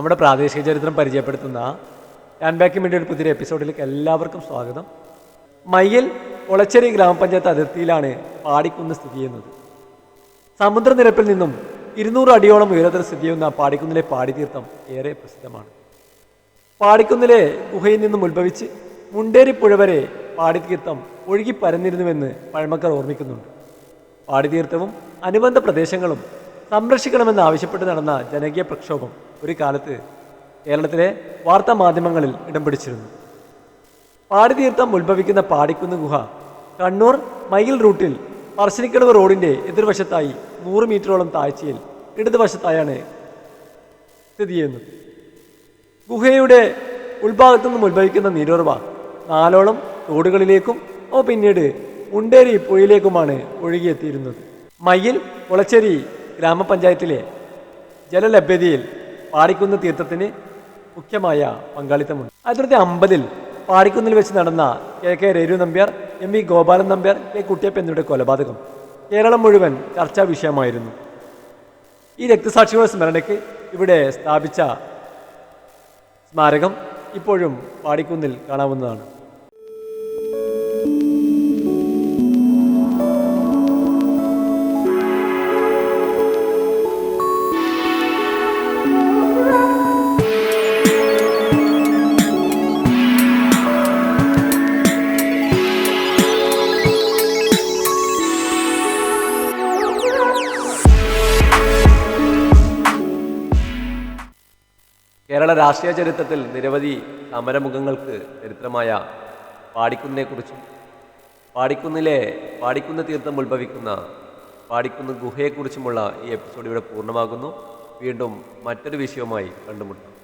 നമ്മുടെ പ്രാദേശിക ചരിത്രം പരിചയപ്പെടുത്തുന്ന മീഡിയ ഒരു പുതിയ എപ്പിസോഡിലേക്ക് എല്ലാവർക്കും സ്വാഗതം. മയ്യൽ ഒളച്ചേരി ഗ്രാമപഞ്ചായത്ത് അതിർത്തിയിലാണ് പാടിക്കുന്ന് സ്ഥിതി ചെയ്യുന്നത്. സമുദ്രനിരപ്പിൽ നിന്നും ഇരുന്നൂറ് അടിയോളം ഉയരത്തിൽ സ്ഥിതി ചെയ്യുന്ന പാടിക്കുന്നിലെ പാടിതീർത്ഥം ഏറെ പ്രസിദ്ധമാണ്. പാടിക്കുന്നിലെ ഗുഹയിൽ നിന്നും ഉത്ഭവിച്ച് മുണ്ടേരി പുഴ വരെ പാടിതീർത്ഥം ഒഴുകി പരന്നിരുന്നുവെന്ന് പഴമക്കാർ ഓർമ്മിക്കുന്നുണ്ട്. പാടിതീർത്ഥവും അനുബന്ധ പ്രദേശങ്ങളും സംരക്ഷിക്കണമെന്ന് ആവശ്യപ്പെട്ട് നടന്ന ജനകീയ പ്രക്ഷോഭം ഒരു കാലത്ത് കേരളത്തിലെ വാർത്താ മാധ്യമങ്ങളിൽ ഇടം പിടിച്ചിരുന്നു. പാടിതീർത്ഥം ഉത്ഭവിക്കുന്ന പാടിക്കുന്ന് ഗുഹ കണ്ണൂർ മൈൽ റൂട്ടിൽ പറശ്ശിനിക്കടവ് റോഡിന്റെ എതിർവശത്തായി നൂറ് മീറ്ററോളം താഴ്ചയിൽ ഇടതുവശത്തായാണ് സ്ഥിതി ചെയ്യുന്നത്. ഗുഹയുടെ ഉൾഭാഗത്തു നിന്നും ഉത്ഭവിക്കുന്ന നീരോർവ നാലോളം തോടുകളിലേക്കും അവ പിന്നീട് മുണ്ടേരി പുഴയിലേക്കുമാണ് ഒഴുകിയെത്തിയിരുന്നത്. മയ്യിൽ കുളച്ചേരി ഗ്രാമപഞ്ചായത്തിലെ ജലലഭ്യതയിൽ പാടിക്കുന്ന് തീർത്ഥത്തിന് മുഖ്യമായ പങ്കാളിത്തമുണ്ട്. ആയിരത്തി തൊള്ളായിരത്തി അമ്പതിൽ പാറിക്കുന്നിൽ വെച്ച് നടന്ന K K Reru Nambiar M V Gopalan Nambiar K Kuttiyappa എന്നിവരുടെ കൊലപാതകം. കേരളം മുഴുവൻ ചർച്ചാ വിഷയമായിരുന്നു. ഈ രക്തസാക്ഷികളുടെ സ്മരണയ്ക്ക് ഇവിടെ സ്ഥാപിച്ച സ്മാരകം ഇപ്പോഴും പാടിക്കുന്നിൽ കാണാവുന്നതാണ്. കേരള രാഷ്ട്രീയ ചരിത്രത്തിൽ നിരവധി സമരമുഖങ്ങൾക്ക് ചരിത്രമായ പാടിക്കുന്നിനെക്കുറിച്ചും പാടിക്കുന്നിലെ പാടിക്കുന്ന് തീർത്ഥം ഉത്ഭവിക്കുന്ന പാടിക്കുന്ന് ഗുഹയെക്കുറിച്ചുമുള്ള ഈ എപ്പിസോഡ് ഇവിടെ പൂർണമാകുന്നു. വീണ്ടും മറ്റൊരു വിഷയവുമായി കണ്ടുമുട്ടാം.